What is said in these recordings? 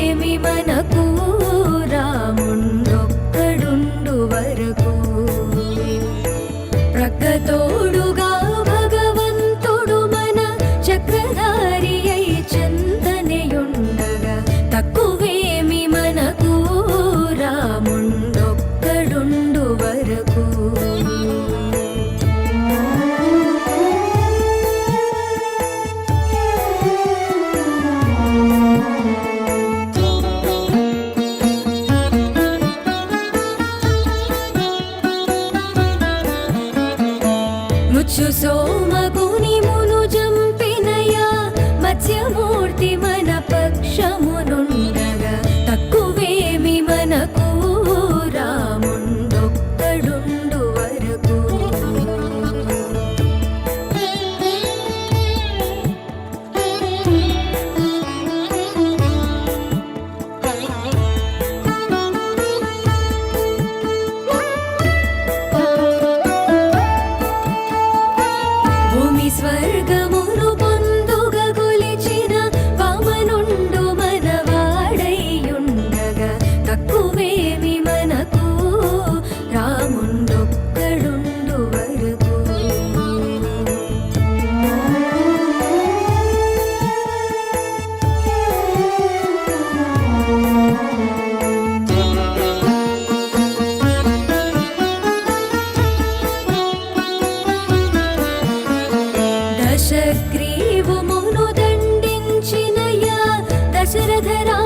ఏమి మనకు Şu much. దశగ్రీవమును దండించినయ దశరథరా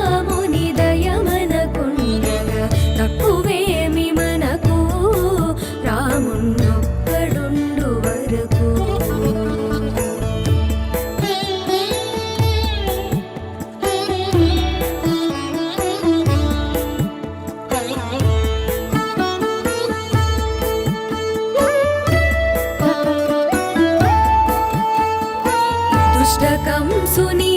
అష్టకం సుని